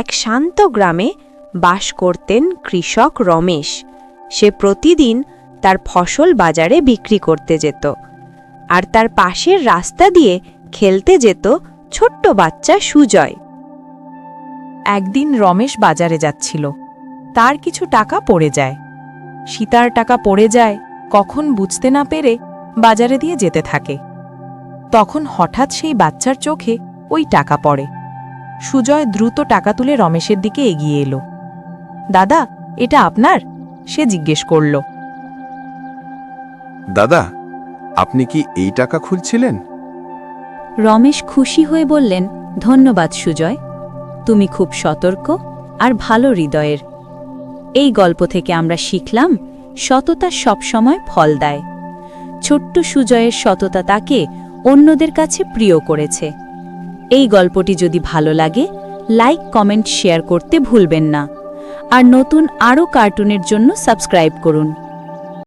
এক শান্ত গ্রামে বাস করতেন কৃষক রমেশ। সে প্রতিদিন তার ফসল বাজারে বিক্রি করতে যেত আর তার পাশের রাস্তা দিয়ে খেলতে যেত ছোট্ট বাচ্চা সুজয়। একদিন রমেশ বাজারে যাচ্ছিল। তার কিছু টাকা পড়ে যায়। সীতার টাকা পড়ে যায়, কখন বুঝতে না পেরে বাজারে দিয়ে যেতে থাকে। তখন হঠাৎ সেই বাচ্চার চোখে ওই টাকা পড়ে। সুজয় দ্রুত টাকা তুলে রমেশের দিকে এগিয়ে এলো। দাদা এটা আপনার? সে জিজ্ঞেস করল। দাদা আপনি কি এই টাকা খুলছিলেন? রমেশ খুশি হয়ে বললেন ধন্যবাদ সুজয় তুমি খুব সতর্ক আর ভালো হৃদয়ের। এই গল্প থেকে আমরা শিখলাম সততা সবসময় ফল দেয়। ছোট্ট সুজয়ের সততা তাকে অন্যদের কাছে প্রিয় করেছে। এই গল্পটি যদি ভালো লাগে, লাইক, কমেন্ট, শেয়ার করতে ভুলবেন না। আর নতুন আরও কার্টুনের জন্য সাবস্ক্রাইব করুন।